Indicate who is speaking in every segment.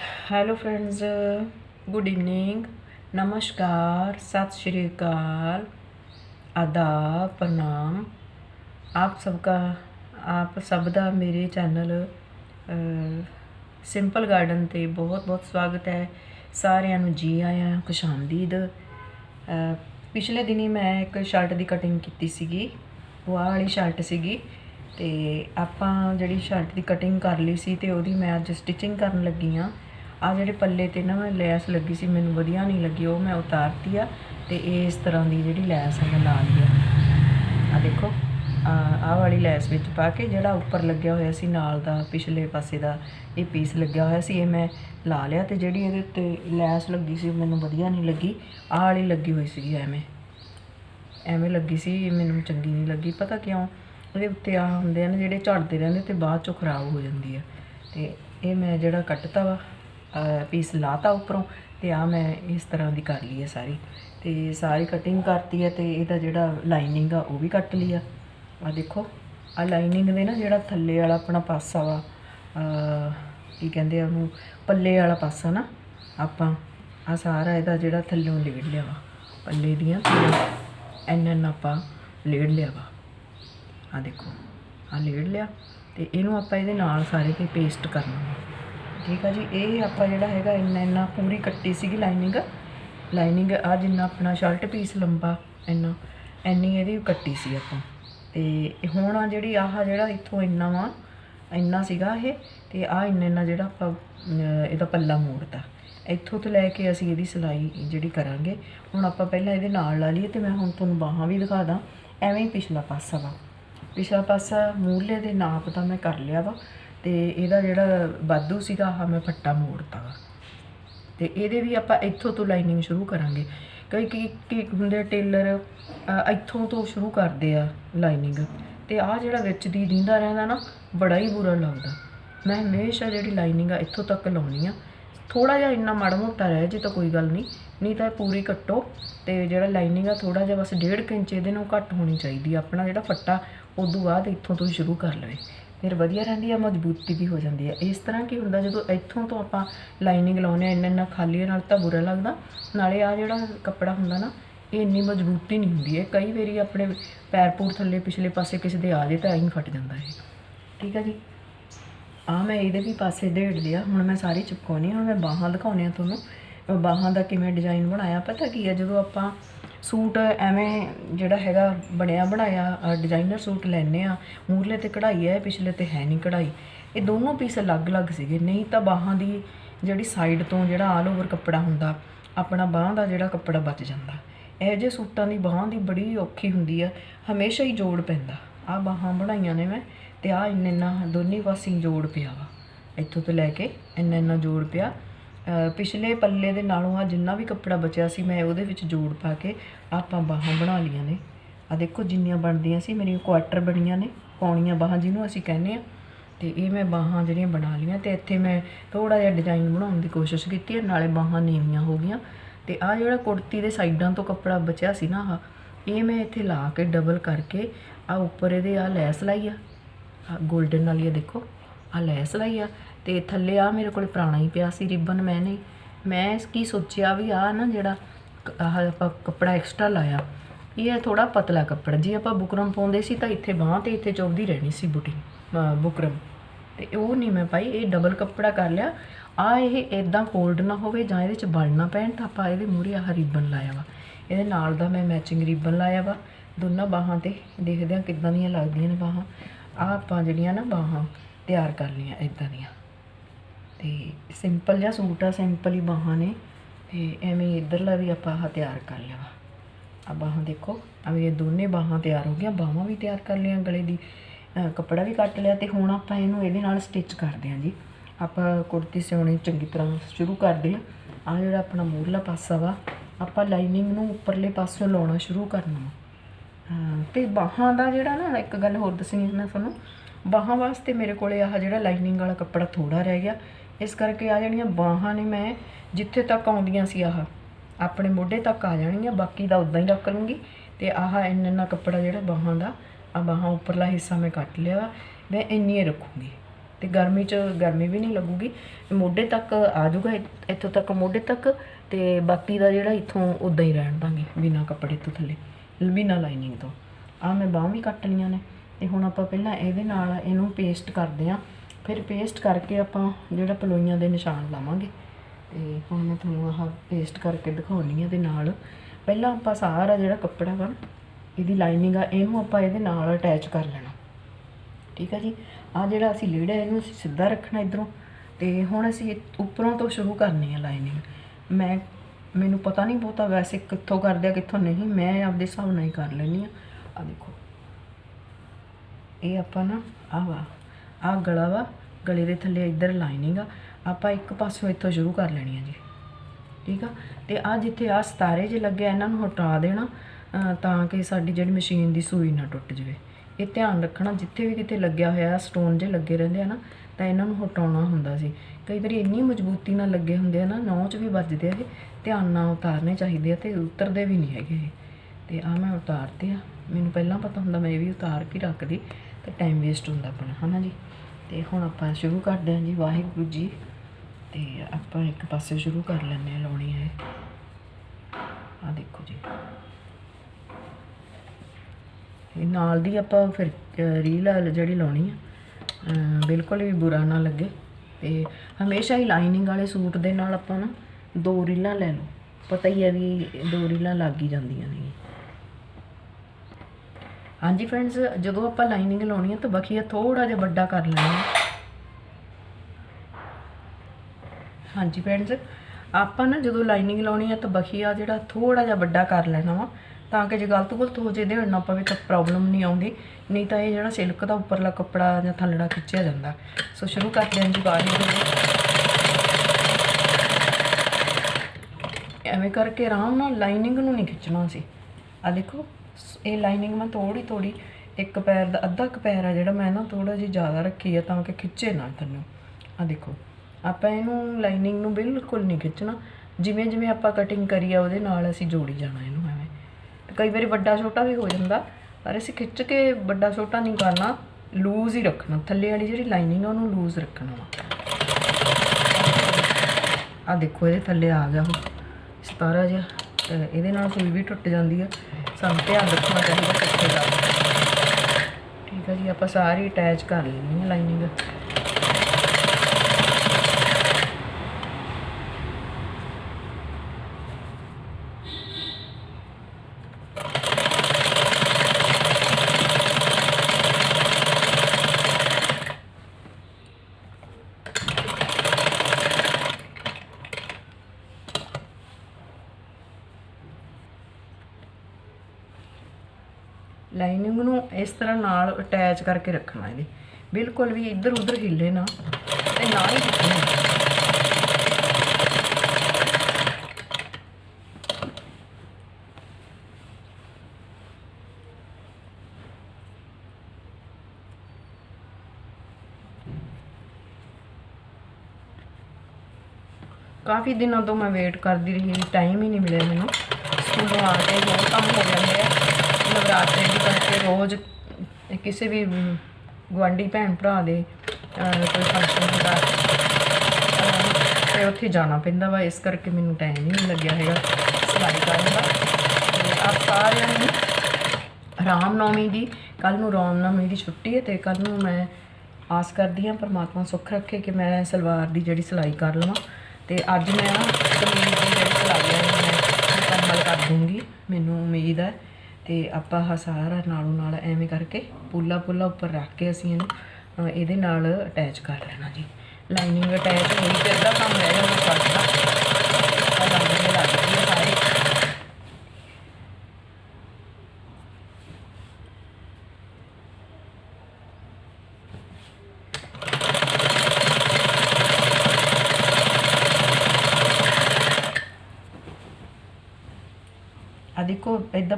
Speaker 1: Hello ਫਰੈਂड्स good evening ਨਮਸਕਾਰ ਸਤਿ ਸ਼੍ਰੀ ਅਕਾਲ ਆਦਾਬ ਪ੍ਰਣਾਮ ਆਪ ਸਭ ਦਾ ਆਪ ਸਭ ਦਾ ਮੇਰੇ ਚੈਨਲ ਸਿੰਪਲ ਗਾਰਡਨ ਤੇ ਬਹੁਤ ਬਹੁਤ ਸਵਾਗਤ ਹੈ ਸਾਰਿਆਂ ਨੂੰ ਜੀ ਆਇਆਂ ਖੁਸ਼ ਪਿਛਲੇ ਦਿਨੀ ਮੈਂ ਇੱਕ ਸ਼ਰਟ ਦੀ ਕਟਿੰਗ ਕੀਤੀ ਸੀਗੀ ਉਹ ਆਹ ਵਾਲੀ ਸ਼ਰਟ ਸੀਗੀ ਤੇ ਆਪਾਂ ਜਿਹੜੀ ਸ਼ਰਟ ਦੀ ਕਟਿੰਗ ਕਰ ਲਈ ਸੀ ਤੇ ਉਹਦੀ ਮੈਂ ਅੱਜ ਸਟਿਚਿੰਗ ਕਰਨ ਲੱਗੀ ਆ ਆ ਜਿਹੜੇ ਪੱਲੇ ਤੇ ਨਾ ਮੈਂ ਲੈਸ ਲੱਗੀ ਸੀ, ਮੈਨੂੰ ਵਧੀਆ ਨਹੀਂ ਲੱਗੀ, ਉਹ ਮੈਂ ਉਤਾਰਤੀ ਆ ਤੇ ਇਸ ਤਰ੍ਹਾਂ ਦੀ ਜਿਹੜੀ ਲੈਸ ਹੈ ਮੈਂ ਲਾ ਲਈ ਆ। ਆ ਦੇਖੋ, ਆਹ ਵਾਲੀ ਲੈਸ ਵਿੱਚ ਪਾ ਕੇ ਜਿਹੜਾ ਉੱਪਰ ਲੱਗਿਆ ਹੋਇਆ ਸੀ, ਨਾਲ ਦਾ, ਪਿਛਲੇ ਪਾਸੇ ਦਾ ਇਹ ਪੀਸ ਲੱਗਿਆ ਹੋਇਆ ਸੀ, ਇਹ ਮੈਂ ਲਾ ਲਿਆ ਤੇ ਜਿਹੜੀ ਇਹਦੇ ਉੱਤੇ ਲੈਸ ਲੱਗੀ ਸੀ, ਉਹ ਮੈਨੂੰ ਵਧੀਆ ਨਹੀਂ ਲੱਗੀ। ਆਹ ਵਾਲੀ ਲੱਗੀ ਹੋਈ ਸੀ ਐਵੇਂ। ਐਵੇਂ ਲੱਗੀ ਸੀ ਮੈਨੂੰ ਚੰਗੀ ਨਹੀਂ ਲੱਗੀ। ਪਤਾ ਕਿਉਂ? ਉਹਦੇ ਉੱਤੇ ਆ ਹੁੰਦੇ ਆ ਨਾ, ਜਿਹੜੇ ਝੜਦੇ ਰਹਿੰਦੇ ਤੇ ਬਾਅਦ ਚੋਂ ਖਰਾਬ ਹੋ ਜਾਂਦੀ ਆ। ਤੇ ਇਹ ਮੈਂ ਜਿਹੜਾ ਕੱਟਤਾ ਵਾ ਪੀਸ ਲਾਤਾ ਉੱਪਰੋਂ ਤੇ ਆ ਮੈਂ ਇਸ ਤਰ੍ਹਾਂ ਦੀ ਕਰ ਲਈ ਹੈ ਸਾਰੀ। ਤੇ ਸਾਰੀ ਕਟਿੰਗ ਕਰਤੀ ਹੈ ਤੇ ਇਹਦਾ ਜਿਹੜਾ ਲਾਈਨਿੰਗ ਆ ਉਹ ਵੀ ਕੱਟ ਲਈ ਆ। ਆ ਦੇਖੋ ਆ ਲਾਈਨਿੰਗ ਦੇ ਨਾ ਜਿਹੜਾ ਥੱਲੇ ਵਾਲਾ ਆਪਣਾ ਪਾਸਾ ਵਾ ਕੀ ਕਹਿੰਦੇ ਆ ਉਹਨੂੰ, ਪੱਲੇ ਵਾਲਾ ਪਾਸਾ ਨਾ, ਆਪਾਂ ਆ ਸਾਰਾ ਇਹਦਾ ਜਿਹੜਾ ਥੱਲੋਂ ਲੇੜ ਲਿਆ ਵਾ, ਪੱਲੇ ਦੀਆਂ ਐਨ ਐਨ ਆਪਾਂ ਲੇੜ ਲਿਆ ਵਾ। ਆ ਦੇਖੋ ਆ ਲੇੜ ਲਿਆ ਤੇ ਇਹਨੂੰ ਆਪਾਂ ਇਹਦੇ ਨਾਲ ਸਾਰੇ ਤੇ ਪੇਸਟ ਕਰਨਾ ਵਾ। ਠੀਕ ਆ ਜੀ, ਇਹ ਆਪਾਂ ਜਿਹੜਾ ਹੈਗਾ ਇੰਨਾ ਇੰਨਾ ਪੂਰੀ ਕੱਟੀ ਸੀਗੀ ਲਾਈਨਿੰਗ ਲਾਈਨਿੰਗ ਆ ਜਿੰਨਾ ਆਪਣਾ ਸ਼ਰਟ ਪੀਸ ਲੰਬਾ, ਇੰਨਾ, ਇੰਨੀ ਇਹਦੀ ਕੱਟੀ ਸੀ ਆਪਾਂ। ਤੇ ਹੁਣ ਆ ਜਿਹੜੀ ਆਹ ਜਿਹੜਾ ਇੱਥੋਂ ਇੰਨਾ ਵਾ, ਇੰਨਾ ਸੀਗਾ ਇਹ, ਤੇ ਆ ਇੰਨਾ ਇੰਨਾ ਜਿਹੜਾ ਆਪਾਂ ਇਹਦਾ ਪੱਲਾ ਮੋੜਤਾ। ਇੱਥੋਂ ਤੋਂ ਲੈ ਕੇ ਅਸੀਂ ਇਹਦੀ ਸਿਲਾਈ ਜਿਹੜੀ ਕਰਾਂਗੇ, ਹੁਣ ਆਪਾਂ ਪਹਿਲਾਂ ਇਹਦੇ ਨਾਲ ਲਾ ਲਈਏ ਤੇ ਮੈਂ ਹੁਣ ਤੁਹਾਨੂੰ ਬਾਹਾਂ ਵੀ ਦਿਖਾ ਦਾਂ। ਐਵੇਂ ਹੀ ਪਿਛਲਾ ਪਾਸਾ ਵਾ। ਪਿਛਲਾ ਪਾਸਾ ਮੂਰਲੇ ਦੇ ਨਾਪ ਦਾ ਮੈਂ ਕਰ ਲਿਆ ਵਾ। ਤੇ ਇਹਦਾ ਜਿਹੜਾ ਵਾਧੂ ਸੀਗਾ, ਆਹ ਮੈਂ ਫੱਟਾ ਮੋੜਤਾ ਵਾ। ਤੇ ਇਹਦੇ ਵੀ ਆਪਾਂ ਇੱਥੋਂ ਤੋਂ ਲਾਈਨਿੰਗ ਸ਼ੁਰੂ ਕਰਾਂਗੇ। ਕਈ ਕੀ ਕੀ ਹੁੰਦੇ ਟੇਲਰ ਇੱਥੋਂ ਤੋਂ ਸ਼ੁਰੂ ਕਰਦੇ ਆ ਲਾਈਨਿੰਗ ਤੇ ਆਹ ਜਿਹੜਾ ਵਿੱਚ ਦੀ ਦਿੰਦਾ ਰਹਿੰਦਾ ਨਾ, ਬੜਾ ਹੀ ਬੁਰਾ ਲੱਗਦਾ। ਮੈਂ ਹਮੇਸ਼ਾ ਜਿਹੜੀ ਲਾਈਨਿੰਗ ਆ ਇੱਥੋਂ ਤੱਕ ਲਾਉਣੀ ਆ। ਥੋੜਾ ਜਿਹਾ ਇੰਨਾ ਮਾੜਾ ਮੋਟਾ ਰਹਿ ਜੇ ਤਾਂ ਕੋਈ ਗੱਲ ਨਹੀਂ ਨਹੀਂ ਤਾਂ ਇਹ ਪੂਰੀ ਕੱਟੋ। ਤੇ ਜਿਹੜਾ ਲਾਈਨਿੰਗ ਆ ਥੋੜਾ ਜਿਹਾ ਬਸ 1.5 ਇੰਚ ਇਹਦੇ ਨੂੰ ਘੱਟ ਹੋਣੀ ਚਾਹੀਦੀ ਆਪਣਾ ਜਿਹੜਾ ਫੱਟਾ, ਉਦੋਂ ਬਾਅਦ ਇੱਥੋਂ ਤੋਂ ਹੀ ਸ਼ੁਰੂ ਕਰ ਲਵੇ। ਫਿਰ ਵਧੀਆ ਰਹਿੰਦੀ ਆ, ਮਜ਼ਬੂਤੀ ਵੀ ਹੋ ਜਾਂਦੀ ਹੈ ਇਸ ਤਰ੍ਹਾਂ ਕੀ ਹੁੰਦਾ, ਜਦੋਂ ਇੱਥੋਂ ਤੋਂ ਆਪਾਂ ਲਾਈਨਿੰਗ ਲਾਉਨੇ ਆ, ਇੰਨਾ ਇੰਨਾ ਖਾਲੀ ਨਾਲ ਤਾਂ ਬੁਰਾ ਲੱਗਦਾ। ਨਾਲੇ ਆ ਜਿਹੜਾ ਕੱਪੜਾ ਹੁੰਦਾ ਨਾ, ਇਹ ਇੰਨੀ ਮਜ਼ਬੂਤੀ ਨਹੀਂ ਹੁੰਦੀ। ਹੈ ਕਈ ਵਾਰੀ ਆਪਣੇ ਪੈਰ ਪੂਰ ਥੱਲੇ ਪਿਛਲੇ ਪਾਸੇ ਕਿਸੇ ਦੇ ਆ ਜੇ ਤਾਂ ਐਂ ਫਟ ਜਾਂਦਾ ਇਹ। ਠੀਕ ਆ ਜੀ? ਆ ਮੈਂ ਇਹਦੇ ਵੀ ਪਾਸੇ ਢੇੜ ਲਿਆ ਹੁਣ ਮੈਂ ਸਾਰੀ ਚਿਪਕਾਉਣੀ ਹੁਣ ਮੈਂ ਬਾਹਾਂ ਦਿਖਾਉਣੀ ਆ ਤੁਹਾਨੂੰ। ਬਾਹਾਂ ਦਾ ਕਿਵੇਂ ਡਿਜ਼ਾਈਨ ਬਣਾਇਆ, ਪਤਾ ਕੀ ਹੈ ਜਦੋਂ ਆਪਾਂ ਸੂਟ ਐਵੇਂ ਜਿਹੜਾ ਹੈਗਾ ਬਣਿਆ ਬਣਾਇਆ ਡਿਜ਼ਾਈਨਰ ਸੂਟ ਲੈਨੇ ਆ। ਮੂਰਲੇ ਤੇ ਕਢਾਈ ਹੈ, ਪਿਛਲੇ ਤੇ ਹੈ ਨਹੀਂ ਕਢਾਈ। ਇਹ ਦੋਨੋਂ ਪੀਸ ਅਲੱਗ-ਅਲੱਗ ਸੀਗੇ। ਨਹੀਂ ਤਾਂ ਬਾਹਾਂ ਦੀ ਜਿਹੜੀ ਸਾਈਡ ਤੋਂ ਜਿਹੜਾ ਆਲ ਓਵਰ ਕੱਪੜਾ ਹੁੰਦਾ, ਆਪਣਾ ਬਾਹਾਂ ਦਾ ਜਿਹੜਾ ਕੱਪੜਾ ਬਚ ਜਾਂਦਾ। ਇਹ ਜੇ ਸੂਟਾਂ ਦੀ ਬਾਹਾਂ ਦੀ ਬੜੀ ਔਖੀ ਹੁੰਦੀ ਆ। ਹਮੇਸ਼ਾ ਹੀ ਜੋੜ ਪੈਂਦਾ। ਆ ਬਾਹਾਂ ਬਣਾਈਆਂ ਨੇ ਮੈਂ ਤੇ ਆ ਇੰਨੇ ਇੰਨਾ, ਦੋਨੇ ਪਾਸੇ ਜੋੜ ਪਿਆ ਵਾ। ਇੱਥੋਂ ਤੋਂ ਲੈ ਕੇ ਇੰਨਾ ਇੰਨਾ ਜੋੜ ਪਿਆ। ਪਿਛਲੇ ਪੱਲੇ ਦੇ ਨਾਲੋਂ ਆ ਜਿੰਨਾ ਵੀ ਕੱਪੜਾ ਬਚਿਆ ਸੀ ਮੈਂ ਉਹਦੇ ਵਿੱਚ ਜੋੜ ਪਾ ਕੇ ਆਪਾਂ ਬਾਹਾਂ ਬਣਾ ਲੀਆਂ ਨੇ। ਆ ਦੇਖੋ ਜਿੰਨੀਆਂ ਬਣਦੀਆਂ ਸੀ, ਮੇਰੀਆਂ ਕੁਆਟਰ ਬਣੀਆਂ ਨੇ, ਪੌਣੀਆਂ ਬਾਹਾਂ ਜਿਹਨੂੰ ਅਸੀਂ ਕਹਿੰਦੇ ਆ। ਤੇ ਇਹ ਮੈਂ ਬਾਹਾਂ ਜਿਹੜੀਆਂ ਬਣਾ ਲੀਆਂ ਤੇ ਇੱਥੇ ਮੈਂ ਥੋੜਾ ਜਿਹਾ ਡਿਜ਼ਾਈਨ ਬਣਾਉਣ ਦੀ ਕੋਸ਼ਿਸ਼ ਕੀਤੀ ਹੈ ਨਾਲੇ ਬਾਹਾਂ ਨੀਵੀਆਂ ਹੋ ਗਈਆਂ। ਤੇ ਆ ਜਿਹੜਾ ਕੁੜਤੀ ਦੇ ਸਾਈਡਾਂ ਤੋਂ ਕੱਪੜਾ ਬਚਿਆ ਸੀ ਨਾ ਆਹ, ਇਹ ਮੈਂ ਇੱਥੇ ਲਾ ਕੇ ਡਬਲ ਕਰਕੇ ਆ ਉੱਪਰ ਇਹਦੇ ਆ ਲੈਸ ਲਾਈ ਆ। ਗੋਲਡਨ ਵਾਲੀ ਆ ਦੇਖੋ ਆ ਲੈਸ ਲਾਈ ਆ। ਤੇ ਥੱਲੇ ਆ ਮੇਰੇ ਕੋਲ ਪੁਰਾਣਾ ਹੀ ਪਿਆ ਸੀ ਰਿਬਨ ਮੈਂ ਨਹੀਂ ਮੈਂ ਕੀ ਸੋਚਿਆ ਵੀ ਆ ਨਾ ਜਿਹੜਾ ਆਹ ਆਪਾਂ ਕੱਪੜਾ ਐਕਸਟਰਾ ਲਾਇਆ, ਇਹ ਹੈ ਥੋੜਾ ਪਤਲਾ ਕੱਪੜਾ। ਜੇ ਆਪਾਂ ਬੁਕਰਮ ਪਾਉਂਦੇ ਸੀ ਤਾਂ ਇੱਥੇ ਬਾਹਾਂ ਤੇ ਇੱਥੇ ਚੁੱਭਦੀ ਰਹਿਣੀ ਸੀ ਬੁਟੀ ਬੁਕਰਮ। ਤੇ ਉਹ ਨਹੀਂ ਮੈਂ ਪਾਈ, ਇਹ ਡਬਲ ਕੱਪੜਾ ਕਰ ਲਿਆ। ਆ ਇਹ ਇਦਾਂ ਫੋਲਡ ਨਾ ਹੋਵੇ ਜਾਂ ਇਹਦੇ ਚ ਬਲ ਨਾ ਪੈਣ, ਤਾਂ ਆਪਾਂ ਇਹਦੇ ਮੂਹਰੇ ਆਹ ਰਿਬਨ ਲਾਇਆ ਵਾ। ਇਹਦੇ ਨਾਲ ਦਾ ਮੈਂ ਮੈਚਿੰਗ ਰਿਬਨ ਲਾਇਆ ਵਾ। ਦੋਨਾਂ ਬਾਹਾਂ ਤੇ ਦੇਖਦੇ ਆ ਕਿੱਦਾਂ ਦੀਆਂ ਲੱਗਦੀਆਂ ਨੇ ਬਾਹਾਂ। ਆ ਆਪਾਂ ਜਿਹੜੀਆਂ ਨਾ ਬਾਹਾਂ ਤਿਆਰ ਕਰ ਲਈਆਂ ਇਦਾਂ ਦੀਆਂ। ਤੇ ਸਿੰਪਲ ਜਿਹਾ ਸੂਟ ਆ ਸਿੰਪਲ ਹੀ ਬਾਹਾਂ ਨੇ ਤੇ ਐਵੇਂ ਹੀ ਇੱਧਰਲਾ ਵੀ ਆਪਾਂ ਆਹ ਤਿਆਰ ਕਰ ਲਿਆ ਵਾ। ਆ ਬਾਹਾਂ ਦੇਖੋ, ਆ ਇਹ ਦੋਨੇ ਬਾਹਾਂ ਤਿਆਰ ਹੋ ਗਈਆਂ, ਬਾਹਾਂ ਵੀ ਤਿਆਰ ਕਰ ਲਈਆਂ ਗਲੇ ਦੀ। ਕੱਪੜਾ ਵੀ ਕੱਟ ਲਿਆ ਤੇ ਹੁਣ ਆਪਾਂ ਇਹਨੂੰ ਇਹਦੇ ਨਾਲ ਸਟਿਚ ਕਰਦੇ ਹਾਂ ਜੀ। ਆਪਾਂ ਕੁੜਤੀ ਸਿਉਣੀ ਚੰਗੀ ਤਰ੍ਹਾਂ ਸ਼ੁਰੂ ਕਰਦੇ ਹਾਂ ਆ ਜਿਹੜਾ ਆਪਣਾ ਮੂਹਰਲਾ ਪਾਸਾ ਵਾ, ਆਪਾਂ ਲਾਈਨਿੰਗ ਨੂੰ ਉੱਪਰਲੇ ਪਾਸਿਓਂ ਲਾਉਣਾ ਸ਼ੁਰੂ ਕਰਨਾ ਵਾ। ਤੇ ਬਾਹਾਂ ਦਾ ਜਿਹੜਾ ਨਾ, ਇੱਕ ਗੱਲ ਹੋਰ ਦੱਸਣੀ ਸੀ ਮੈਂ ਤੁਹਾਨੂੰ। ਬਾਹਾਂ ਵਾਸਤੇ ਮੇਰੇ ਕੋਲੇ ਆਹ ਜਿਹੜਾ ਲਾਈਨਿੰਗ ਵਾਲਾ ਕੱਪੜਾ ਥੋੜਾ ਰਹਿ ਗਿਆ। ਇਸ ਕਰਕੇ ਆ ਜਿਹੜੀਆਂ ਬਾਹਾਂ ਨੇ ਮੈਂ ਜਿੱਥੇ ਤੱਕ ਆਉਂਦੀਆਂ ਸੀ ਆਹ। ਆਪਣੇ ਮੋਢੇ ਤੱਕ ਆ ਜਾਣਗੀਆਂ ਬਾਕੀ ਦਾ ਉਦਾਂ ਹੀ ਰੱਖ ਲੂੰਗੀ। ਤੇ ਆਹ ਇੰਨਾ ਇੰਨਾ ਕੱਪੜਾ ਜਿਹੜਾ ਬਾਹਾਂ ਦਾ ਆ ਬਾਹਾਂ ਉੱਪਰਲਾ ਹਿੱਸਾ ਮੈਂ ਕੱਟ ਲਿਆ ਵਾ। ਮੈਂ ਇੰਨੀ ਹੀ ਰੱਖੂੰਗੀ। ਤੇ ਗਰਮੀ 'ਚ ਗਰਮੀ ਵੀ ਨਹੀਂ ਲੱਗੂਗੀ। ਮੋਢੇ ਤੱਕ ਆ ਜਾਊਗਾ, ਇ- ਇੱਥੋਂ ਤੱਕ ਮੋਢੇ ਤੱਕ। ਤੇ ਬਾਕੀ ਦਾ ਜਿਹੜਾ ਇੱਥੋਂ ਉਦਾਂ ਹੀ ਰਹਿਣ ਦਾਂਗੇ, ਬਿਨਾਂ ਕੱਪੜੇ ਤੋਂ ਥੱਲੇ ਬਿਨਾਂ ਲਾਈਨਿੰਗ ਤੋਂ। ਆ ਮੈਂ ਬਾਹਾਂ ਵੀ ਕੱਟ ਲਈਆਂ ਨੇ। ਤੇ ਹੁਣ ਆਪਾਂ ਪਹਿਲਾਂ ਇਹਦੇ ਨਾਲ ਇਹਨੂੰ ਪੇਸਟ ਕਰਦੇ ਆਂ। ਫਿਰ ਪੇਸਟ ਕਰਕੇ ਆਪਾਂ ਜਿਹੜਾ ਪਲੋਈਆਂ ਦੇ ਨਿਸ਼ਾਨ ਲਾਵਾਂਗੇ। ਤੇ ਹੁਣ ਮੈਂ ਤੁਹਾਨੂੰ ਆਹ ਪੇਸਟ ਕਰਕੇ ਦਿਖਾਉਣੀ ਆ ਦੇ ਨਾਲ। ਪਹਿਲਾਂ ਆਪਾਂ ਸਾਰਾ ਜਿਹੜਾ ਕੱਪੜਾ ਵਾ, ਇਹਦੀ ਲਾਈਨਿੰਗ ਆ, ਇਹਨੂੰ ਆਪਾਂ ਇਹਦੇ ਨਾਲ ਅਟੈਚ ਕਰ ਲੈਣਾ। ਠੀਕ ਹੈ ਜੀ? ਆ ਜਿਹੜਾ ਅਸੀਂ ਲੀੜਾ ਇਹਨੂੰ ਅਸੀਂ ਸਿੱਧਾ ਰੱਖਣਾ ਇਧਰੋਂ। ਤੇ ਹੁਣ ਅਸੀਂ ਉੱਪਰੋਂ ਤੋਂ ਸ਼ੁਰੂ ਕਰਨੀ ਆ ਲਾਈਨਿੰਗ ਮੈਂ, ਮੈਨੂੰ ਪਤਾ ਨਹੀਂ ਬਹੁਤਾ ਵੈਸੇ ਕਿੱਥੋਂ ਕਰਦੇ ਆ, ਕਿੱਥੋਂ ਨਹੀਂ। ਮੈਂ ਆਪਦੇ ਹਿਸਾਬ ਨਾਲ ਹੀ ਕਰ ਲੈਣੀ ਆ। ਆ ਦੇਖੋ। ਇਹ ਆਪਾਂ ਨਾ ਆ ਵਾ। ਆ ਗਲਾ ਵਾ, ਗਲੇ ਦੇ ਥੱਲੇ ਇੱਧਰ ਲਾਈਨਿੰਗ ਆ, ਆਪਾਂ ਇੱਕ ਪਾਸਿਓਂ ਇੱਥੋਂ ਸ਼ੁਰੂ ਕਰ ਲੈਣੀ ਆ ਜੀ। ਠੀਕ ਆ? ਤੇ ਆ ਜਿੱਥੇ ਆ ਸਤਾਰੇ ਜੇ ਲੱਗਿਆ ਇਹਨਾਂ ਨੂੰ ਹਟਾ ਦੇਣਾ ਤਾਂ ਕਿ ਸਾਡੀ ਜਿਹੜੀ ਮਸ਼ੀਨ ਦੀ ਸੂਈ ਨਾ ਟੁੱਟ ਜਾਵੇ। ਇਹ ਧਿਆਨ ਰੱਖਣਾ, ਜਿੱਥੇ ਵੀ ਕਿਤੇ ਲੱਗਿਆ ਹੋਇਆ ਸਟੋਨ ਜੇ ਲੱਗੇ ਰਹਿੰਦੇ ਆ ਨਾ, ਤਾਂ ਇਹਨਾਂ ਨੂੰ ਹਟਾਉਣਾ ਹੁੰਦਾ ਸੀ। ਕਈ ਵਾਰੀ ਇੰਨੀ ਮਜ਼ਬੂਤੀ ਨਾਲ ਲੱਗੇ ਹੁੰਦੇ ਆ ਨਾ ਨੌਂ 'ਚ ਵੀ ਵੱਜਦੇ ਆ ਇਹ, ਧਿਆਨ ਨਾਲ ਉਤਾਰਨੇ ਚਾਹੀਦੇ ਆ ਤੇ ਉਤਰਦੇ ਵੀ ਨਹੀਂ ਹੈਗੇ ਇਹ। ਤੇ ਆ ਮੈਂ ਉਤਾਰਤੇ ਆ। ਮੈਨੂੰ ਪਹਿਲਾਂ ਪਤਾ ਹੁੰਦਾ ਮੈਂ ਇਹ ਵੀ ਉਤਾਰ ਕੇ ਰੱਖਦੀ, ਤੇ ਟਾਈਮ ਵੇਸਟ ਹੁੰਦਾ ਆਪਣਾ, ਹਨਾ ਜੀ? ਤੇ ਹੁਣ ਆਪਾਂ ਸ਼ੁਰੂ ਕਰਦੇ ਹਾਂ ਜੀ, ਵਾਹਿਗੁਰੂ ਜੀ। ਤੇ ਆਪਾਂ ਇੱਕ ਪਾਸੇ ਸ਼ੁਰੂ ਕਰ ਲੈਂਦੇ ਆ ਲਾਉਣੀ ਹੈ। ਆ ਦੇਖੋ ਜੀ। ਇਹ ਨਾਲ ਦੀ ਆਪਾਂ ਫਿਰ ਰੀਲ ਜਿਹੜੀ ਲਾਉਣੀ ਆ ਬਿਲਕੁਲ ਵੀ ਬੁਰਾ ਨਾ ਲੱਗੇ। ਤੇ ਹਮੇਸ਼ਾ ਹੀ ਲਾਈਨਿੰਗ ਵਾਲੇ ਸੂਟ ਦੇ ਨਾਲ ਆਪਾਂ ਨਾ ਦੋ ਰੀਲਾਂ ਲੈ ਲਓ। ਪਤਾ ਹੀ ਹੈ ਵੀ ਦੋ ਰੀਲਾਂ ਲੱਗ ਹੀ ਜਾਂਦੀਆਂ ਨੇ। ਹਾਂਜੀ ਫਰੈਂਡਸ ਜਦੋਂ ਆਪਾਂ ਲਾਈਨਿੰਗ ਲਾਉਣੀ ਹੈ ਤਾਂ ਬਖੀਆ ਥੋੜਾ ਜਿਹਾ ਵੱਡਾ ਕਰ ਲੈਣਾ। ਹਾਂਜੀ ਫਰੈਂਡਸ ਆਪਾਂ ਨਾ ਜਦੋਂ ਲਾਈਨਿੰਗ ਲਾਉਣੀ ਹੈ ਤਾਂ ਬਖੀਆ ਜਿਹੜਾ ਥੋੜਾ ਜਿਹਾ ਵੱਡਾ ਕਰ ਲੈਣਾ ਵਾ, ਤਾਂ ਕਿ ਜੇ ਗਲਤ ਗੁਲਤ ਹੋ ਜੇ ਦੇਣ ਨਾ ਪਵੇ ਤਾਂ ਪ੍ਰੋਬਲਮ ਨਹੀਂ ਆਉਂਦੀ, ਨਹੀਂ ਤਾਂ ਇਹ ਜਿਹੜਾ ਸਿਲਕ ਦਾ ਉੱਪਰਲਾ ਕੱਪੜਾ ਜਾਂ ਥੱਲੜਾ ਖਿੱਚਿਆ ਜਾਂਦਾ। ਸੋ ਸ਼ੁਰੂ ਕਰਦੇ ਹਾਂ ਜੀ ਵਾਹਿਗੁਰੂ ਐਵੇਂ ਕਰਕੇ ਆਰਾਮ ਨਾਲ ਲਾਈਨਿੰਗ ਨੂੰ ਨਹੀਂ ਖਿੱਚਣਾ ਸੀ। ਆ ਦੇਖੋ। ਇਹ ਲਾਈਨਿੰਗ ਮੈਂ ਥੋੜੀ ਥੋੜੀ ਇੱਕ ਪੈਰ ਦਾ, ਅੱਧਾ ਕੁ ਪੈਰ ਆ ਜਿਹੜਾ ਮੈਂ ਨਾ ਥੋੜਾ ਜਿਹਾ ਜ਼ਿਆਦਾ ਰੱਖੀ ਆ ਤਾਂ ਕਿ ਖਿੱਚੇ ਨਾ ਤੈਨੂੰ ਆ ਦੇਖੋ, ਆਪਾਂ ਇਹਨੂੰ ਲਾਈਨਿੰਗ ਨੂੰ ਬਿਲਕੁਲ ਨਹੀਂ ਖਿੱਚਣਾ। ਜਿਵੇਂ ਜਿਵੇਂ ਆਪਾਂ ਕਟਿੰਗ ਕਰੀ ਆ ਉਹਦੇ ਨਾਲ ਅਸੀਂ ਜੋੜੀ ਜਾਣਾ ਇਹਨੂੰ ਐਵੇਂ। ਤੇ ਕਈ ਵਾਰੀ ਵੱਡਾ ਛੋਟਾ ਵੀ ਹੋ ਜਾਂਦਾ, ਪਰ ਅਸੀਂ ਖਿੱਚ ਕੇ ਵੱਡਾ ਛੋਟਾ ਨਹੀਂ ਕਰਨਾ ਲੂਜ਼ ਹੀ ਰੱਖਣਾ। ਥੱਲੇ ਵਾਲੀ ਜਿਹੜੀ ਲਾਈਨਿੰਗ ਆ ਉਹਨੂੰ ਲੂਜ਼ ਰੱਖਣਾ ਵਾ। ਆ ਦੇਖੋ, ਇਹਦੇ ਥੱਲੇ ਆ ਗਿਆ ਉਹ। ਸਤਾਰਾ ਜਿਹਾ। ਇਹਦੇ ਨਾਲ ਸੂਈ ਵੀ ਟੁੱਟ ਜਾਂਦੀ ਆ। ਸਾਨੂੰ ਧਿਆਨ ਰੱਖਣਾ ਚਾਹੀਦਾ ਕਿੱਥੇ ਦਾ। ਠੀਕ ਆ ਜੀ, ਆਪਾਂ ਸਾਰੀ ਅਟੈਚ ਕਰ ਲੈਣੀ ਹੈ ਲਾਈਨਿੰਗ ਲਾਈਨਿੰਗ ਨੂੰ ਇਸ ਤਰ੍ਹਾਂ ਨਾਲ ਅਟੈਚ ਕਰਕੇ ਰੱਖਣਾ ਇਹਦੇ। ਬਿਲਕੁਲ ਵੀ ਇੱਧਰ ਉੱਧਰ ਹਿੱਲੇ ਨਾ ਤੇ ਨਾ ਹੀ ਖਿੱਚਣਾ ਕਾਫੀ ਦਿਨਾਂ ਤੋਂ ਮੈਂ ਵੇਟ ਕਰਦੀ ਰਹੀ ਟਾਈਮ ਹੀ ਨਹੀਂ ਮਿਲਿਆ ਮੈਨੂੰ। ਸਕੂਲੋਂ ਆ ਕੇ ਬਹੁਤ ਕੰਮ ਹੋ ਜਾਂਦੇ ਆ। ਨਵਰਾਤਰੇ ਦੀ ਕਰਕੇ ਰੋਜ਼ ਕਿਸੇ ਵੀ ਅਮ, ਗੁਆਂਢੀ ਭੈਣ ਭਰਾ ਦੇ ਕੋਈ ਫੰਕਸ਼ਨ ਹੁੰਦਾ। ਅਹ, ਤੇ ਉੱਥੇ ਜਾਣਾ ਪੈਂਦਾ ਵਾ ਇਸ ਕਰਕੇ ਮੈਨੂੰ ਟਾਈਮ ਹੀ ਨਹੀਂ ਲੱਗਿਆ ਹੈਗਾ ਸਿਲਾਈ ਕਰਨ ਦਾ। ਤੇ ਆਪ ਸਾਰਿਆਂ ਨੂੰ ਰਾਮ ਨੌਮੀ ਦੀ ਕੱਲ ਨੂੰ ਰਾਮ ਨੌਮੀ ਦੀ ਛੁੱਟੀ ਹੈ ਤੇ ਕੱਲ ਨੂੰ ਮੈਂ ਆਸ ਕਰਦੀ ਹਾਂ ਪਰਮਾਤਮਾ ਸੁੱਖ ਰੱਖੇ ਕਿ ਮੈਂ ਸਲਵਾਰ ਦੀ ਜਿਹੜੀ ਸਿਲਾਈ ਕਰ ਲਵਾਂ। ਤੇ ਅੱਜ ਮੈਂ ਕਮੀਜ਼ ਦੀ ਜਿਹੜੀ ਸਿਲਾਈ ਹੈ ਮੈਂ ਮੁਕੰਮਲ ਕਰ ਦੂੰਗੀ। ਮੈਨੂੰ ਉਮੀਦ ਹੈ ਤੇ ਆਪਾਂ ਆਹ ਸਾਰਾ ਨਾਲੋਂ ਨਾਲ ਐਵੇਂ ਕਰਕੇ ਪੂਲਾ ਪੁੱਲਾ ਉੱਪਰ ਰੱਖ ਕੇ ਅਸੀਂ ਇਹਨੂੰ ਇਹਦੇ ਨਾਲ ਅਟੈਚ ਕਰ ਲੈਣਾ ਜੀ। ਲਾਈਨਿੰਗ ਅਟੈਚ ਹੋਈ ਤੇ ਅੱਧਾ ਕੰਮ ਰਹਿ ਜਾਂਦਾ ਸਾਡਾ ਆ ਲਾਈਨਿੰਗ ਲੱਗ ਗਈ ਹੈ ਸਾਰੀ ਆ ਦੇਖੋ ਇਦਾਂ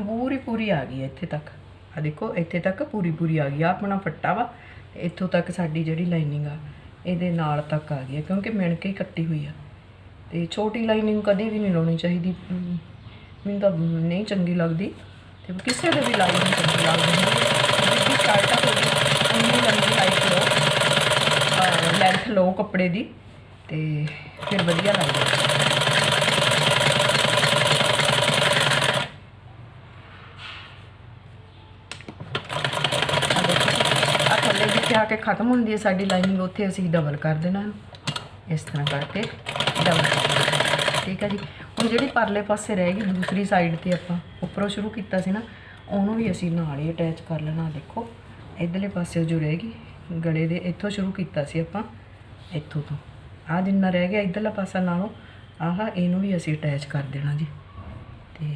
Speaker 1: ਪੂਰੀ ਆ ਗਈ ਹੈ ਇੱਥੇ ਤੱਕ। ਆ ਦੇਖੋ ਇੱਥੇ ਤੱਕ ਪੂਰੀ ਪੂਰੀ ਆ ਗਈ। ਆ ਆਪਣਾ ਫੱਟਾ ਵਾ। ਇੱਥੋਂ ਤੱਕ ਸਾਡੀ ਜਿਹੜੀ ਲਾਈਨਿੰਗ ਆ ਇਹਦੇ ਨਾਲ ਤੱਕ ਆ ਗਈ ਹੈ ਕਿਉਂਕਿ ਮਿਣ ਕੇ ਹੀ ਕੱਟੀ ਹੋਈ ਆ। ਤੇ ਛੋਟੀ ਲਾਈਨਿੰਗ ਕਦੇ ਵੀ ਨਹੀਂ ਲਾਉਣੀ ਚਾਹੀਦੀ। ਮੈਨੂੰ ਤਾਂ ਨਹੀਂ ਚੰਗੀ ਲੱਗਦੀ। ਤੇ ਕਿਸੇ ਦੇ ਵੀ ਲਾਈਨਿੰਗ ਚੰਗੀ ਲੱਗਦੀ। ਹੈ ਜਿੱਦੀ ਸ਼ਰਟ ਹੋ ਗਈ। ਉਨੀ ਲੰਬੀ ਲਾਈਟ ਕਰੋ ਅਹ, ਲਓ ਕੱਪੜੇ ਦੀ। ਤੇ ਫਿਰ ਵਧੀਆ ਲੱਗਦਾ ਆ ਥੱਲੇ ਜਿੱਥੇ ਖਤਮ ਹੁੰਦੀ ਹੈ ਸਾਡੀ ਲਾਈਨਿੰਗ, ਉੱਥੇ ਅਸੀਂ ਡਬਲ ਕਰ ਦੇਣਾ ਇਸ ਤਰ੍ਹਾਂ ਕਰਕੇ ਡਬਲ ਠੀਕ ਹੈ ਜੀ। ਹੁਣ ਜਿਹੜੀ ਪਰਲੇ ਪਾਸੇ ਰਹਿ ਗਈ, ਦੂਸਰੀ ਸਾਈਡ ਤੇ ਆਪਾਂ ਉੱਪਰੋਂ ਸ਼ੁਰੂ ਕੀਤਾ ਸੀ ਨਾ, ਉਹਨੂੰ ਵੀ ਅਸੀਂ ਨਾਲ ਹੀ ਅਟੈਚ ਕਰ ਲੈਣਾ, ਦੇਖੋ। ਇਧਰਲੇ ਪਾਸੇ ਜੋ ਰਹਿ ਗਈ, ਗਲੇ ਦੇ ਇੱਥੋਂ ਸ਼ੁਰੂ ਕੀਤਾ ਸੀ ਆਪਾਂ, ਇੱਥੋਂ ਤੋਂ। ਆ ਜਿੰਨਾ ਰਹਿ ਗਿਆ ਇਧਰਲਾ ਪਾਸਾ ਨਾਲੋਂ, ਆਹ ਇਹਨੂੰ ਵੀ ਅਸੀਂ ਅਟੈਚ ਕਰ ਦੇਣਾ ਜੀ। ਤੇ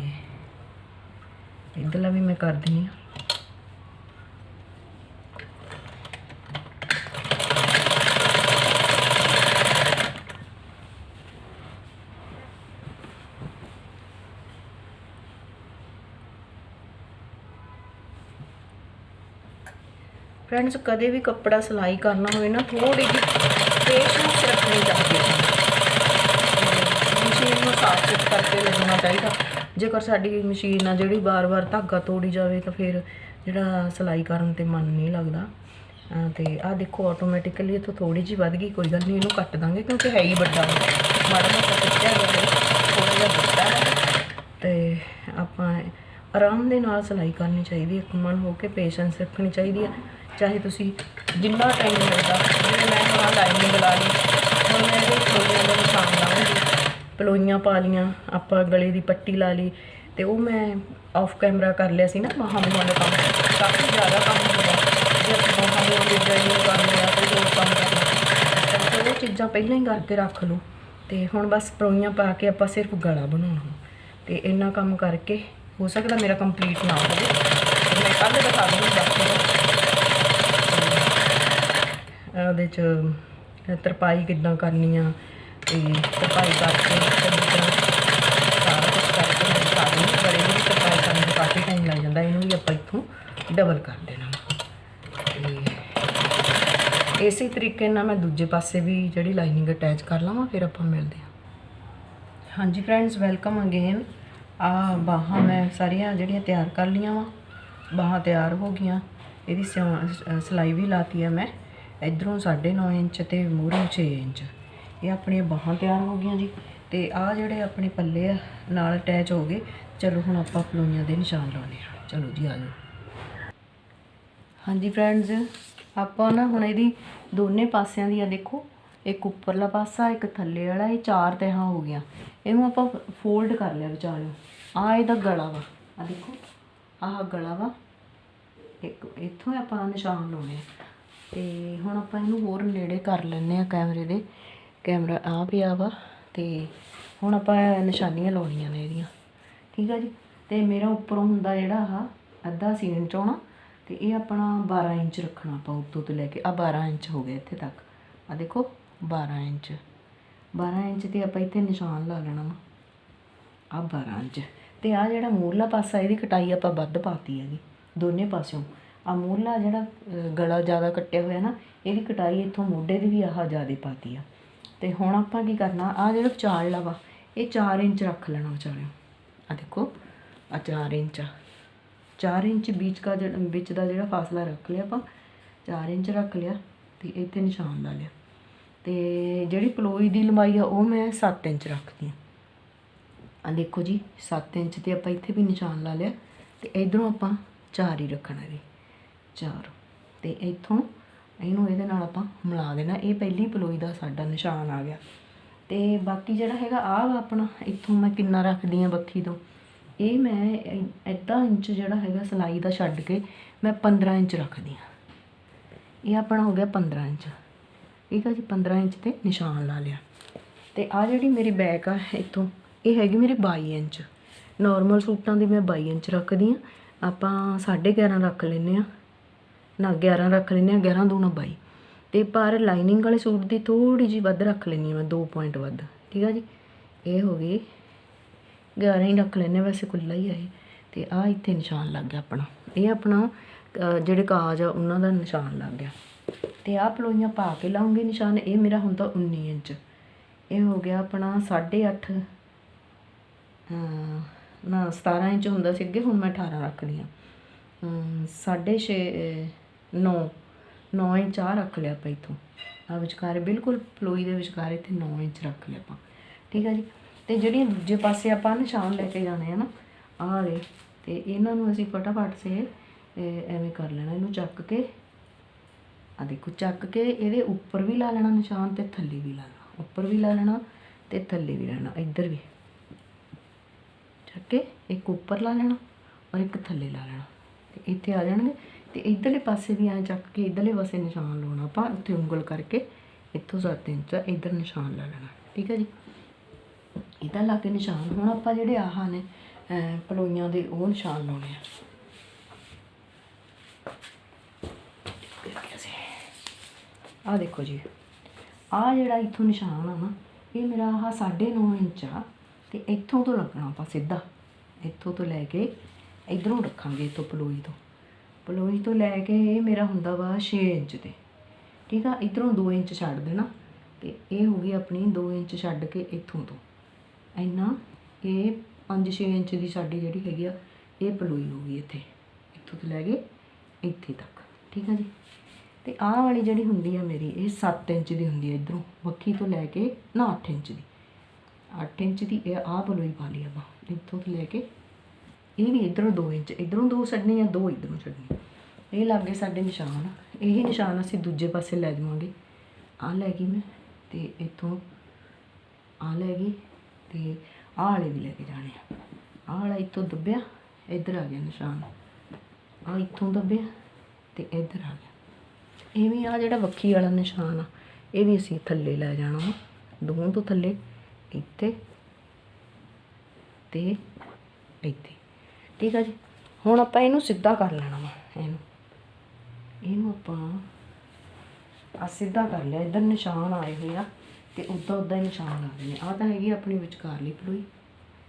Speaker 1: ਇਧਰਲਾ ਵੀ ਮੈਂ ਕਰ ਦਿੰਨੀ ਆ ਫਰੈਂਡਸ ਕਦੇ ਵੀ ਕੱਪੜਾ ਸਿਲਾਈ ਕਰਨਾ ਹੋਵੇ ਨਾ ਥੋੜੀ ਜਿਹੀ ਪੇਸ਼ੈਂਸ ਰੱਖਣੀ ਚਾਹੀਦੀ ਹੈ। ਮਸ਼ੀਨ ਨੂੰ ਸਾਫ਼ ਕਰਕੇ ਲੱਗਣਾ ਚਾਹੀਦਾ। ਜੇਕਰ ਸਾਡੀ ਮਸ਼ੀਨ ਆ ਜਿਹੜੀ ਬਾਰ-ਬਾਰ ਧਾਗਾ ਤੋੜੀ ਜਾਵੇ ਤਾਂ ਫਿਰ ਜਿਹੜਾ ਸਿਲਾਈ ਕਰਨ ਤੇ ਮਨ ਨਹੀਂ ਲੱਗਦਾ। ਅਹ ਤੇ ਆਹ ਦੇਖੋ ਆਟੋਮੈਟਿਕਲੀ ਇਹ ਤੋਂ ਥੋੜੀ ਜਿਹੀ ਵੱਧ ਗਈ, ਕੋਈ ਗੱਲ ਨਹੀਂ, ਇਹਨੂੰ ਕੱਟ ਦਾਂਗੇ ਕਿਉਂਕਿ ਹੈ ਹੀ ਵੱਡਾ। ਵਾ। ਮਾੜਾ ਮੋਟਾ ਕੱਟਿਆ ਗਿਆ ਥੋੜਾ ਜਿਹਾ ਵੱਡਾ ਹੈ। ਤੇ ਆਪਾਂ ਆਰਾਮ ਦੇ ਨਾਲ ਸਿਲਾਈ ਕਰਨੀ ਚਾਹੀਦੀ ਹੈ ਮਨ ਹੋ ਕੇ ਪੇਸ਼ੈਂਸ ਰੱਖਣੀ ਚਾਹੀਦੀ ਹੈ। ਚਾਹੇ ਤੁਸੀਂ ਜਿੰਨਾ ਟਾਈਮ ਲੱਗਦਾ ਜਿਵੇਂ ਮੈਂ ਹੁਣ ਲਾਈਨਿੰਗ ਲਾ ਲਈ, ਹੁਣ ਮੈਂ ਇਹਦੇ ਪਲੋਈਆਂ ਦਾ ਨਿਸ਼ਾਨ ਲਾਉਂਗੀ। ਪਲੋਈਆਂ ਪਾ ਲੀਆਂ ਆਪਾਂ ਗਲੇ ਦੀ ਪੱਟੀ ਲਾ ਲਈ ਤੇ ਉਹ ਮੈਂ ਆਫ ਕੈਮਰਾ ਕਰ ਲਿਆ ਸੀ ਨਾ ਮਹਾਂ ਮਹਾਂ ਦਾ ਕੰਮ। ਕਾਫੀ ਜ਼ਿਆਦਾ ਕੰਮ ਹੁੰਦਾ ਜੇ ਆਪਾਂ ਮਹਾਂ ਮਹਾਂ ਦੀ ਡਰਾਈਵਿੰਗ ਕਰਨੀ ਆ ਕੋਈ ਹੋਰ ਕੰਮ ਕਰਨਾ ਤਾਂ ਉਹ ਚੀਜ਼ਾਂ ਪਹਿਲਾਂ ਹੀ ਕਰਕੇ ਰੱਖ ਲਓ। ਤੇ ਹੁਣ ਬਸ ਪਲੋਈਆਂ ਪਾ ਕੇ ਆਪਾਂ ਸਿਰਫ ਗਲਾ ਬਣਾਉਣਾ। ਤੇ ਇੰਨਾ ਕੰਮ ਕਰਕੇ ਹੋ ਸਕਦਾ ਮੇਰਾ ਕੰਪਲੀਟ ਨਾ ਹੋਵੇ। ਮੈਂ ਕੱਲ੍ਹ ਦਿਖਾ ਦੂੰਗੀ ਬਾਕੀ ਉਹਦੇ ਚ ਤਰਪਾਈ ਕਿੱਦਾਂ ਕਰਨੀ ਆ, ਤੇ ਤਰਪਾਈ ਕਰਕੇ ਚੰਗੀ ਤਰ੍ਹਾਂ ਸਾਰਾ ਕੁਝ ਕਰਕੇ ਮੈਂ ਬੜੇ ਦੀ ਤਰਪਾਈ ਕਰਨ ਨੂੰ ਕਾਫੀ ਟਾਈਮ ਲੱਗ ਜਾਂਦਾ, ਇਹਨੂੰ ਵੀ ਆਪਾਂ ਇੱਥੋਂ ਡਬਲ ਕਰ ਦੇਣਾ ਤੇ ਇਸੇ ਤਰੀਕੇ ਨਾਲ ਮੈਂ ਦੂਜੇ ਪਾਸੇ ਵੀ ਜਿਹੜੀ ਲਾਈਨਿੰਗ ਅਟੈਚ ਕਰ ਲਵਾਂ, ਫਿਰ ਆਪਾਂ ਮਿਲਦੇ ਹਾਂ। ਹਾਂਜੀ ਫਰੈਂਡਸ ਵੈਲਕਮ ਅਗੇਨ ਆ ਬਾਹਾਂ ਮੈਂ ਸਾਰੀਆਂ ਜਿਹੜੀਆਂ ਤਿਆਰ ਕਰ ਲੀਆਂ ਵਾ, ਬਾਹਾਂ ਤਿਆਰ ਹੋ ਗਈਆਂ, ਇਹਦੀ ਸਿਉਂ- ਸਿਲਾਈ ਵੀ ਲਾਤੀ ਆ ਮੈਂ। ਇਧਰੋਂ 9.5 ਇੰਚ ਤੇ ਮੂਹਰੋਂ 6 ਇੰਚ। ਇਹ ਆਪਣੀਆਂ ਬਾਹਾਂ ਤਿਆਰ ਹੋ ਗਈਆਂ ਜੀ। ਤੇ ਆ ਜਿਹੜੇ ਆਪਣੇ ਪੱਲੇ ਆ, ਨਾਲ ਅਟੈਚ ਹੋ ਗਏ। ਚਲੋ ਹੁਣ ਆਪਾਂ ਪਲੋਈਆਂ ਦੇ ਨਿਸ਼ਾਨ ਲਾਉਣੇ ਆ ਚਲੋ ਜੀ, ਆ ਜਾਓ। ਹਾਂਜੀ ਫਰੈਂਡਸ ਆਪਾਂ ਨਾ ਹੁਣ ਇਹਦੀ ਦੋਨੇ ਪਾਸਿਆਂ ਦੀ ਆ ਦੇਖੋ। ਇੱਕ ਉੱਪਰਲਾ ਪਾਸਾ, ਇੱਕ ਥੱਲੇ ਵਾਲਾ, ਇਹ ਚਾਰ ਤਹਾਂ ਹੋ ਗਿਆ ਇਹਨੂੰ ਆਪਾਂ ਫੋਲਡ ਕਰ ਲਿਆ ਵਿਚਾਲਿਓ। ਆ ਇਹਦਾ ਗਲਾ ਵਾ। ਆ ਦੇਖੋ, ਆਹ ਗਲਾ ਵਾ। ਇੱਕ, ਇੱਥੋਂ ਆਪਾਂ ਨਿਸ਼ਾਨ ਲਾਉਣੇ ਆ ਤੇ ਹੁਣ ਆਪਾਂ ਇਹਨੂੰ ਹੋਰ ਨੇੜੇ ਕਰ ਲੈਂਦੇ ਆ ਕੈਮਰੇ ਦੇ। ਕੈਮਰਾ ਆ ਪਿਆ ਵਾ ਤੇ ਹੁਣ ਆਪਾਂ ਨਿਸ਼ਾਨੀਆਂ ਲਾਉਣੀਆਂ ਨੇ ਇਹਦੀਆਂ। ਠੀਕ ਆ ਜੀ? ਤੇ ਮੇਰਾ ਉੱਪਰੋਂ ਹੁੰਦਾ ਜਿਹੜਾ ਆਹ ਅੱਧਾ ਸੀਨ ਚੋਣਾ ਤੇ ਇਹ ਆਪਣਾ 12 ਇੰਚ ਰੱਖਣਾ ਆਪਾਂ ਉੱਤੋਂ ਤੋਂ ਲੈ ਕੇ। ਆ 12 ਇੰਚ ਹੋ ਗਿਆ ਇੱਥੇ ਤੱਕ। ਆ ਦੇਖੋ 12 ਇੰਚ। 12 ਇੰਚ ਤੇ ਆਪਾਂ ਇੱਥੇ ਨਿਸ਼ਾਨ ਲਾ ਲੈਣਾ ਵਾ। ਆ 12 ਇੰਚ। ਤੇ ਆ ਜਿਹੜਾ ਮੂਰਲਾ ਪਾਸਾ, ਇਹਦੀ ਕਟਾਈ ਆਪਾਂ ਵੱਧ ਪਾਤੀ ਹੈਗੀ, ਦੋਨੇ ਪਾਸਿਓਂ। ਆਹ ਮੂਰਲਾ ਜਿਹੜਾ ਗਲਾ ਜ਼ਿਆਦਾ ਕੱਟਿਆ ਹੋਇਆ ਨਾ, ਇਹਦੀ ਕਟਾਈ ਇੱਥੋਂ ਮੋਢੇ ਦੀ ਵੀ ਆਹ ਜ਼ਿਆਦਾ ਪਾਤੀ ਆ। ਤੇ ਹੁਣ ਆਪਾਂ ਕੀ ਕਰਨਾ, ਆਹ ਜਿਹੜਾ ਵਿਚਾਲਲਾ ਵਾ, ਇਹ 4 ਇੰਚ ਰੱਖ ਲੈਣਾ ਵਿਚਾਲਿਓ ਆ ਦੇਖੋ ਆ 4 ਇੰਚ ਆ। 4 ਇੰਚ ਵਿੱਚ ਦਾ ਜਿਹੜਾ, ਵਿੱਚ ਦਾ ਜਿਹੜਾ ਫਾਸਲਾ ਰੱਖ ਲਿਆ ਆਪਾਂ 4 ਇੰਚ ਰੱਖ ਲਿਆ ਤੇ ਇੱਥੇ ਨਿਸ਼ਾਨ ਲਾ ਲਿਆ। ਤੇ ਜਿਹੜੀ ਪਲੋਈ ਦੀ ਲੰਬਾਈ ਆ, ਉਹ ਮੈਂ 7 ਇੰਚ ਰੱਖਦੀ ਆ। ਆ ਦੇਖੋ ਜੀ 7 ਇੰਚ ਤੇ ਆਪਾਂ ਇੱਥੇ ਵੀ ਨਿਸ਼ਾਨ ਲਾ ਲਿਆ ਤੇ ਇਧਰੋਂ ਆਪਾਂ 4 ਹੀ ਰੱਖਣਾ ਜੀ। 4 ਤੇ ਇੱਥੋਂ ਇਹਨੂੰ ਇਹਦੇ ਨਾਲ ਆਪਾਂ ਮਿਲਾ ਦੇਣਾ। ਇਹ ਪਹਿਲੀ ਪਲੋਈ ਦਾ ਸਾਡਾ ਨਿਸ਼ਾਨ ਆ ਗਿਆ। ਤੇ ਬਾਕੀ ਜਿਹੜਾ ਹੈਗਾ, ਆਹ ਵਾ ਆਪਣਾ, ਇੱਥੋਂ ਮੈਂ ਕਿੰਨਾ ਰੱਖਦੀ ਆ ਬੱਖੀ ਤੋਂ। ਇਹ ਮੈਂ ਅੱਧਾ ਇੰਚ ਜਿਹੜਾ ਹੈਗਾ ਸਲਾਈ ਦਾ ਛੱਡ ਕੇ ਮੈਂ 15 ਇੰਚ ਰੱਖਦੀ ਆ। ਇਹ ਆਪਣਾ ਹੋ ਗਿਆ 15 ਇੰਚ। ਠੀਕ ਆ ਜੀ 15 ਇੰਚ ਤੇ ਨਿਸ਼ਾਨ ਲਾ ਲਿਆ। ਤੇ ਆ ਜਿਹੜੀ ਮੇਰੀ ਬੈਕ ਆ ਇੱਥੋਂ, ਇਹ ਹੈਗੀ ਮੇਰੀ 22 ਇੰਚ। ਨਾਰਮਲ ਸੂਟਾਂ ਦੀ ਮੈਂ 22 ਇੰਚ ਰੱਖਦੀ ਆ। ਆਪਾਂ 11.5 ਰੱਖ ਲੈਨੇ ਆ। ਨਾ 11 ਰੱਖ ਲੈਨੇ ਆ 11 ਦੂਣਾ 22 ਤੇ ਪਰ ਲਾਈਨਿੰਗ ਵਾਲੇ ਸੂਟ ਦੀ ਥੋੜੀ ਜੀ ਵੱਧ ਰੱਖ ਲੈਣੀ ਆ ਮੈਂ 2 ਪੁਆਇੰਟ ਵੱਧ। ਠੀਕ ਆ ਜੀ? ਇਹ ਹੋ ਗਈ। 11 ਹੀ ਰੱਖ ਲੈਨੇ ਆ, ਵੈਸੇ ਖੁੱਲਾ ਹੀ ਆ ਇਹ। ਤੇ ਆ ਇੱਥੇ ਨਿਸ਼ਾਨ ਲੱਗ ਗਿਆ ਆਪਣਾ। ਇਹ ਆਪਣਾ ਜਿਹੜੇ ਕਾਜ ਆ ਉਹਨਾਂ ਦਾ ਨਿਸ਼ਾਨ ਲੱਗ ਗਿਆ। ਤੇ ਆਹ ਪਲੋਈਆਂ ਪਾ ਕੇ ਲਾਉਂਗੇ ਨਿਸ਼ਾਨ ਇਹ ਮੇਰਾ ਹੁੰਦਾ 19 ਇੰਚ। ਇਹ ਹੋ ਗਿਆ ਆਪਣਾ 8.5 ਹਾਂ ਨਾ 17 ਇੰਚ ਹੁੰਦਾ ਸੀ ਅੱਗੇ ਹੁਣ ਮੈਂ 18 ਰੱਖਦੀ ਆ 6.5 9 9 ਇੰਚ ਆ ਰੱਖ ਲਿਆ ਆਪਾਂ ਇੱਥੋਂ। ਆ ਵਿਚਕਾਰ, ਬਿਲਕੁਲ ਪਲੋਈ ਦੇ ਵਿਚਕਾਰ ਇੱਥੇ 9 ਇੰਚ ਰੱਖ ਲਿਆ ਆਪਾਂ। ਠੀਕ ਆ ਜੀ? ਤੇ ਜਿਹੜੀਆਂ ਦੂਜੇ ਪਾਸੇ ਆਪਾਂ ਨਿਸ਼ਾਨ ਲੈ ਕੇ ਜਾਣੇ ਆ ਨਾ, ਆਹ ਵਾਲੇ, ਤੇ ਇਹਨਾਂ ਨੂੰ ਅਸੀਂ ਫਟਾਫਟ ਸੇ ਐਵੇਂ ਕਰ ਲੈਣਾ, ਇਹਨੂੰ ਚੱਕ ਕੇ ਆ ਦੇਖੋ, ਚੱਕ ਕੇ ਇਹਦੇ ਉੱਪਰ ਵੀ ਲਾ ਲੈਣਾ ਨਿਸ਼ਾਨ ਤੇ ਥੱਲੇ ਵੀ ਲਾ ਲੈਣਾ। ਉੱਪਰ ਵੀ ਲਾ ਲੈਣਾ ਤੇ ਥੱਲੇ ਵੀ ਲੈਣਾ, ਇੱਧਰ ਵੀ। ਚੱਕ ਕੇ ਇੱਕ ਉੱਪਰ ਲਾ ਲੈਣਾ ਔਰ ਇੱਕ ਥੱਲੇ ਲਾ ਲੈਣਾ। ਤੇ ਇੱਥੇ ਆ ਜਾਣਗੇ। ਤੇ ਇਧਰਲੇ ਪਾਸੇ ਵੀ ਐਂ ਚੱਕ ਕੇ ਇਧਰਲੇ ਪਾਸੇ ਨਿਸ਼ਾਨ ਲਾਉਣਾ ਆਪਾਂ, ਉੱਥੇ ਉਂਗਲ ਕਰਕੇ ਇੱਥੋਂ 7 ਇੰਚ ਦਾ ਇਧਰ ਨਿਸ਼ਾਨ ਲਾ ਲੈਣਾ, ਠੀਕ ਹੈ ਜੀ? ਇਹਦਾ ਲਾ ਕੇ ਨਿਸ਼ਾਨ, ਹੁਣ ਆਪਾਂ ਜਿਹੜੇ ਆਹ ਨੇ ਪਲੋਈਆਂ ਦੇ, ਉਹ ਨਿਸ਼ਾਨ ਲਾਉਣੇ ਆ। ਆ ਦੇਖੋ ਜੀ ਆ ਜਿਹੜਾ ਇੱਥੋਂ ਨਿਸ਼ਾਨ ਆ ਨਾ, ਇਹ ਮੇਰਾ ਆਹ 9.5 ਇੰਚ ਆ, ਤੇ ਇੱਥੋਂ ਤੋਂ ਲੱਗਣਾ ਆਪਾਂ ਸਿੱਧਾ, ਇੱਥੋਂ ਤੋਂ ਲੈ ਕੇ ਇਧਰੋਂ ਰੱਖਾਂਗੇ, ਇੱਥੋਂ ਪਲੋਈ ਤੋਂ। ਪਲੋਈ ਤੋਂ ਲੈ ਕੇ ਇਹ ਮੇਰਾ ਹੁੰਦਾ ਵਾ 6 ਇੰਚ ਤੇ ਠੀਕ ਆ? ਇਧਰੋਂ 2 ਇੰਚ ਛੱਡ ਦੇਣਾ ਤੇ ਇਹ ਹੋ ਗਈ ਆਪਣੀ 2 ਇੰਚ ਛੱਡ ਕੇ ਇੱਥੋਂ ਤੋਂ। ਇੰਨਾ ਇਹ 5-6 ਇੰਚ ਦੀ ਸਾਡੀ ਜਿਹੜੀ ਹੈਗੀ ਆ, ਇਹ ਪਲੋਈ ਹੋ ਗਈ ਇੱਥੇ। ਇੱਥੋਂ ਤੋਂ ਲੈ ਕੇ ਇੱਥੇ ਤੱਕ। ਠੀਕ ਆ ਜੀ? ਤੇ ਆਹ ਵਾਲੀ ਜਿਹੜੀ ਹੁੰਦੀ ਆ ਮੇਰੀ, ਇਹ 7 ਇੰਚ ਦੀ ਹੁੰਦੀ ਆ ਇਧਰੋਂ। ਬੱਕੀ ਤੋਂ ਲੈ ਕੇ ਨਾ 8 ਇੰਚ ਦੀ। 8 ਇੰਚ ਦੀ ਇਹ ਆਹ ਪਲੋਈ ਪਾ ਲਈ ਆਪਾਂ। ਇੱਥੋਂ ਤੋਂ ਲੈ ਕੇ ਇਹ ਵੀ ਇਧਰੋਂ 2 ਇੰਚ, ਇਧਰੋਂ 2 ਛੱਡਣੀ ਆ 2 ਇਧਰੋਂ ਛੱਡਣੀ ਇਹ ਲੱਗੇ ਸਾਡੇ ਨਿਸ਼ਾਨ ਇਹੀ ਨਿਸ਼ਾਨ ਅਸੀਂ ਦੂਜੇ ਪਾਸੇ ਲੈ ਜਾਵਾਂਗੇ। ਆਹ ਲੈ ਗਈ ਮੈਂ ਤੇ ਇੱਥੋਂ ਆਹ ਲੈ ਗਈ ਤੇ ਆਹ ਵਾਲੇ ਵੀ ਲੈ ਕੇ ਜਾਣੇ ਆ। ਆਹ ਵਾਲਾ ਇੱਥੋਂ ਦੱਬਿਆ, ਇੱਧਰ ਆ ਗਿਆ ਨਿਸ਼ਾਨ। ਆਹ ਇੱਥੋਂ ਦੱਬਿਆ ਤੇ ਇੱਧਰ ਆ ਗਿਆ। ਐਵੇਂ ਆ ਜਿਹੜਾ ਵੱਖੀ ਵਾਲਾ ਨਿਸ਼ਾਨ ਆ, ਇਹ ਵੀ ਅਸੀਂ ਥੱਲੇ ਲੈ ਜਾਣਾ ਵਾ। ਦੋਹਾਂ ਤੋਂ ਥੱਲੇ, ਇੱਥੇ ਤੇ ਇੱਥੇ। ਠੀਕ ਆ ਜੀ। ਹੁਣ ਆਪਾਂ ਇਹਨੂੰ ਸਿੱਧਾ ਕਰ ਲੈਣਾ ਵਾ, ਇਹਨੂੰ। ਇਹਨੂੰ ਆਪਾਂ ਆ ਸਿੱਧਾ ਕਰ ਲਿਆ, ਇਧਰ ਨਿਸ਼ਾਨ ਆਏ ਹੋਏ ਆ ਤੇ ਉਦਾਂ ਉਦਾਂ ਹੀ ਨਿਸ਼ਾਨ ਲਾ ਦੇਣੇ ਆ ਤਾਂ ਹੈਗੀ ਆਪਣੀ ਵਿਚਕਾਰਲੀ ਪਲੋਈ,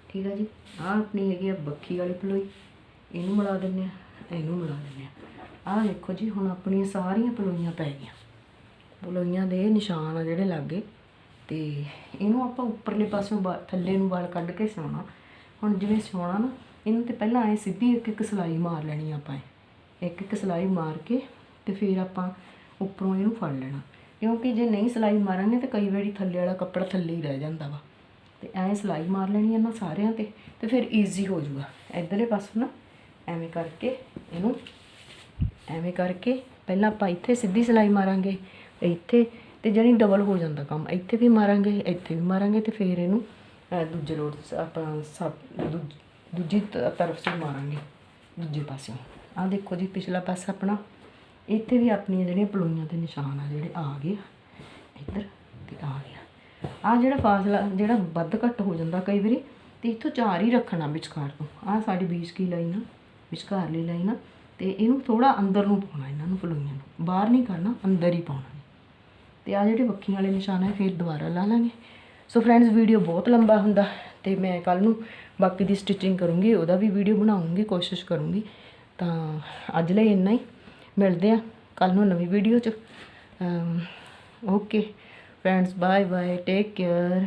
Speaker 1: ਠੀਕ ਆ ਜੀ। ਆ ਆਪਣੀ ਹੈਗੀ ਆ ਬੱਖੀ ਵਾਲੀ ਪਲੋਈ। ਇਹਨੂੰ ਮਿਲਾ ਦਿੰਦੇ ਆ, ਇਹਨੂੰ ਮਿਲਾ ਦਿੰਦੇ ਆ। ਆਹ ਦੇਖੋ ਜੀ, ਹੁਣ ਆਪਣੀਆਂ ਸਾਰੀਆਂ ਪਲੋਈਆਂ ਪੈ ਗਈਆਂ। ਪਲੋਈਆਂ ਦੇ ਨਿਸ਼ਾਨ ਆ ਜਿਹੜੇ ਲੱਗੇ। ਤੇ ਇਹਨੂੰ ਆਪਾਂ ਉੱਪਰਲੇ ਪਾਸੋਂ ਬਾ- ਥੱਲੇ ਨੂੰ ਵਾਲ ਕੱਢ ਕੇ ਸਿਉਣਾ। ਹੁਣ ਜਿਵੇਂ ਸਿਉਣਾ ਨਾ ਇਹਨੂੰ ਤੇ ਪਹਿਲਾਂ ਐ ਸਿੱਧੀ ਇੱਕ ਇੱਕ ਸਲਾਈ ਮਾਰ ਲੈਣੀ ਆਪਾਂ ਇੱਕ ਇੱਕ ਸਲਾਈ ਮਾਰ ਕੇ ਤੇ ਫਿਰ ਆਪਾਂ ਉੱਪਰੋਂ ਇਹਨੂੰ ਫੜ ਲੈਣਾ। ਕਿਉਂਕਿ ਜੇ ਨਹੀਂ ਸਲਾਈ ਮਾਰਾਂਗੇ ਤਾਂ ਕਈ ਵਾਰੀ ਥੱਲੇ ਵਾਲਾ ਕੱਪੜਾ ਥੱਲੇ ਹੀ ਰਹਿ ਜਾਂਦਾ ਵਾ। ਤੇ ਐਂ ਸਲਾਈ ਮਾਰ ਲੈਣੀ ਇਹਨਾਂ ਸਾਰਿਆਂ ਤੇ ਤੇ ਫਿਰ ਈਜ਼ੀ ਹੋ ਜਾਊਗਾ। ਇਧਰਲੇ ਪਾਸੋਂ ਨਾ ਐਵੇਂ ਕਰਕੇ ਇਹਨੂੰ ਐਵੇਂ ਕਰਕੇ ਪਹਿਲਾਂ ਆਪਾਂ ਇੱਥੇ ਸਿੱਧੀ ਸਲਾਈ ਮਾਰਾਂਗੇ, ਇੱਥੇ ਤੇ ਜਾਣੀ ਡਬਲ ਹੋ ਜਾਂਦਾ ਕੰਮ। ਇੱਥੇ ਵੀ ਮਾਰਾਂਗੇ, ਇੱਥੇ ਵੀ ਮਾਰਾਂਗੇ ਤੇ ਫਿਰ ਇਹਨੂੰ ਦੂਜੇ ਰੋਡ ਆਪਾਂ ਸਭ ਦੂਜੀ ਤ- ਤਰਫ ਸੇ ਮਾਰਾਂਗੇ, ਦੂਜੇ ਪਾਸੇ ਆਹ ਦੇਖੋ ਜੀ, ਪਿਛਲਾ ਪਾਸਾ ਆਪਣਾ। ਇੱਥੇ ਵੀ ਆਪਣੀਆਂ ਜਿਹੜੀਆਂ ਪਲੋਈਆਂ ਤੇ ਨਿਸ਼ਾਨ ਆ, ਜਿਹੜੇ ਆ ਗਏ ਇੱਧਰ ਤੇ ਆ ਗਿਆ ਆ। ਜਿਹੜਾ ਫਾਸਲਾ, ਜਿਹੜਾ ਵੱਧ ਘੱਟ ਹੋ ਜਾਂਦਾ ਕਈ ਵਾਰੀ, ਤੇ ਇੱਥੋਂ ਚਾਰ ਹੀ ਰੱਖਣਾ ਵਿਚਕਾਰ ਤੋਂ। ਆ ਸਾਡੀ ਬੀਚ ਕੀ ਲਾਈਨ ਆ, ਵਿਚਕਾਰਲੀ ਲਾਈਨ ਆ, ਤੇ ਇਹਨੂੰ ਥੋੜਾ ਅੰਦਰ ਨੂੰ ਪਾਉਣਾ, ਇਹਨਾਂ ਨੂੰ ਪਲੋਈਆਂ ਨੂੰ। ਬਾਹਰ ਨਹੀਂ ਕਰਨਾ, ਅੰਦਰ ਹੀ ਪਾਉਣਾ। ਤੇ ਆ ਜਿਹੜੇ ਵੱਖੀਆਂ ਵਾਲੇ ਨਿਸ਼ਾਨ ਹੈ ਫਿਰ ਦੁਬਾਰਾ ਲਾ ਲਾਂਗੇ। ਸੋ ਫਰੈਂਡਸ ਵੀਡੀਓ ਬਹੁਤ ਲੰਬਾ ਹੁੰਦਾ, ਤੇ ਮੈਂ ਕੱਲ ਨੂੰ ਬਾਕੀ ਦੀ ਸਟਿਚਿੰਗ ਕਰੂੰਗੀ, ਉਹਦਾ ਵੀ ਵੀਡੀਓ ਬਣਾਉਂਗੀ, ਕੋਸ਼ਿਸ਼ ਕਰੂੰਗੀ। ਤਾਂ ਅੱਜ ਲਈ ਇੰਨਾ ਹੀ। ਮਿਲਦੇ ਆ ਕੱਲ ਨੂੰ ਨਵੀਂ ਵੀਡੀਓ ਚ। Okay friends bye bye take care